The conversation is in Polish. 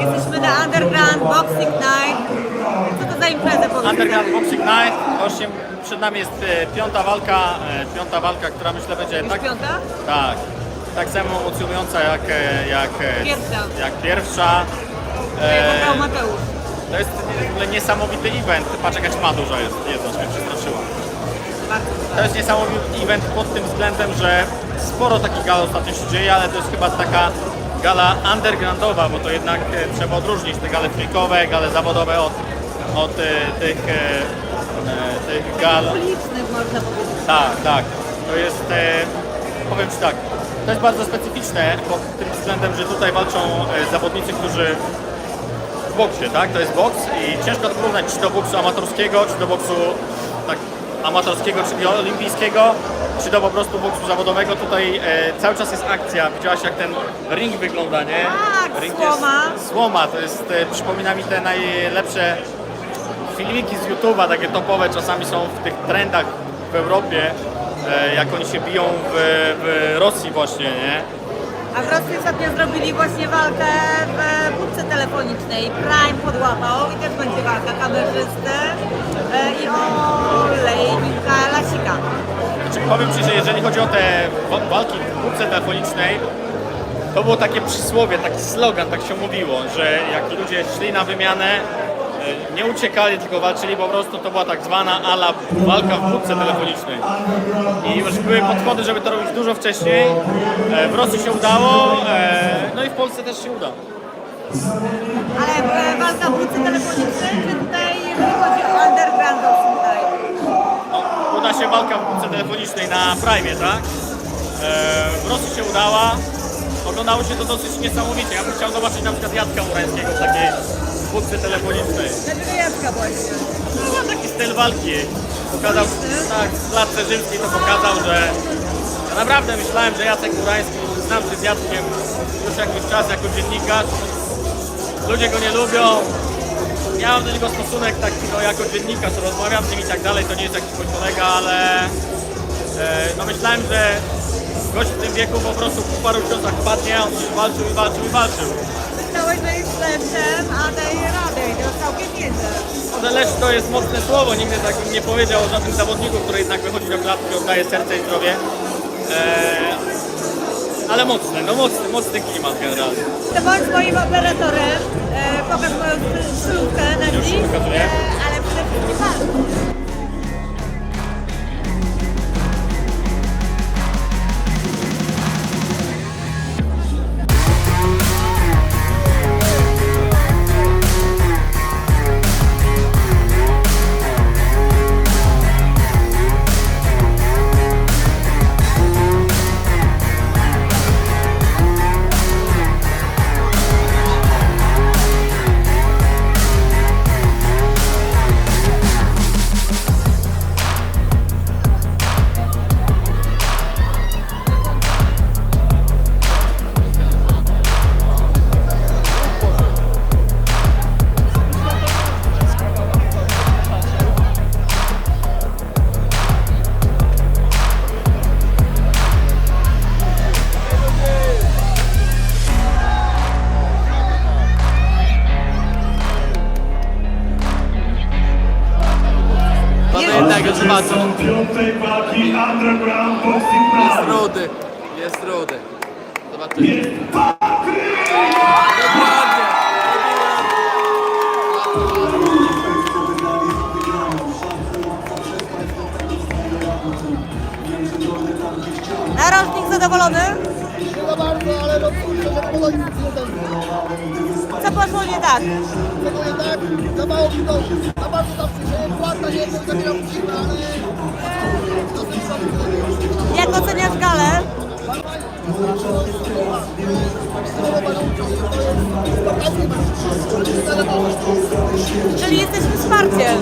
Jesteśmy na Underground Boxing Night. Co to za impreza powiedz? Underground Boxing Night. Właśnie przed nami jest e, piąta walka, e, piąta walka, która myślę będzie Już tak, piąta? tak, tak samo emocjonująca jak, e, jak, e, Pierwsza. jak pierwsza. E, wygrał Mateusz. to jest w ogóle niesamowity event. Patrz jaka ma duża jest, jedna mnie przestraszyła. Bardzo To jest niesamowity event pod tym względem, że sporo takich gal ostatnio się dzieje, ale to jest chyba taka gala undergroundowa, bo to jednak e, trzeba odróżnić te gale freakowe, gale zawodowe od, od e, tych, e, tych gal. ulicznych można powiedzieć. Tak, tak. To jest, powiem Ci tak, to jest bardzo specyficzne pod tym względem, że tutaj walczą zawodnicy, którzy w boksie, tak? To jest boks i ciężko to porównać czy do boksu amatorskiego, czy do boksu tak amatorskiego, czyli olimpijskiego, czy do po prostu boksu zawodowego. Tutaj e, cały czas jest akcja. Widziałaś jak ten ring wygląda, nie? Tak, ring słoma. Jest, słoma, to jest, e, przypomina mi te najlepsze filmiki z YouTube'a, takie topowe, czasami są w tych trendach w Europie, e, jak oni się biją w, w Rosji właśnie, nie? A w Rosji ostatnio zrobili właśnie walkę w budce telefonicznej. Prime podłapał i też będzie walka kamerzysty e, i olejnika Lasika. Znaczy, powiem Ci, że jeżeli chodzi o te wa- walki w budce telefonicznej, to było takie przysłowie, taki slogan, tak się mówiło, że jak ludzie szli na wymianę, nie uciekali, tylko walczyli po prostu, to była tak zwana ala walka w budce telefonicznej. I już były podchody, żeby to robić dużo wcześniej. E, W Rosji się udało, e, no i w Polsce też się uda. Ale e, walka w budce telefonicznej, czy tutaj chodzi o underground? No, uda się walka w budce telefonicznej na Prime, tak? E, w Rosji się udała. Oglądało się to dosyć niesamowicie. Ja bym chciał zobaczyć na przykład Jacka Murańskiego w takiej budce telefonicznej. Jacka właśnie? No, ma taki styl walki. Pokazał, tak, w klatce rzymskiej to pokazał, że ja naprawdę myślałem, że Jacek Murański, znam się z Jackiem już jakiś czas jako dziennikarz. Ludzie go nie lubią. Ja mam do niego stosunek taki, no jako dziennikarz, rozmawiam z nim i tak dalej, to nie jest jakiś mój kolega, ale e, no myślałem, że gość w tym wieku po prostu po paru ciosach padnie, on już walczył i walczył i walczył. Myślałeś, że jest a daje radę i to całkiem nieźle. Może lecz to jest mocne słowo, nigdy tak bym nie powiedział o żadnym zawodniku, który jednak wychodzi do klatki, oddaje serce i zdrowie. Eee, ale mocny, no mocny, mocny klimat generalnie. To bądź moim operatorem, e, pokaż moją stylówkę zobaczą. piątej walki Underground Boxing Jest Night. rudy. Jest rudy. Zobaczymy. Dokładnie. Narożnik zadowolony? Dziękuję bardzo, ale no kurczę, że nic nie Co poszło nie tak? Tego jednak za mało widoku. Za bardzo tam się płata nie jest, zabieram słaby Jak oceniasz galę? Czyli jesteśmy wsparciem.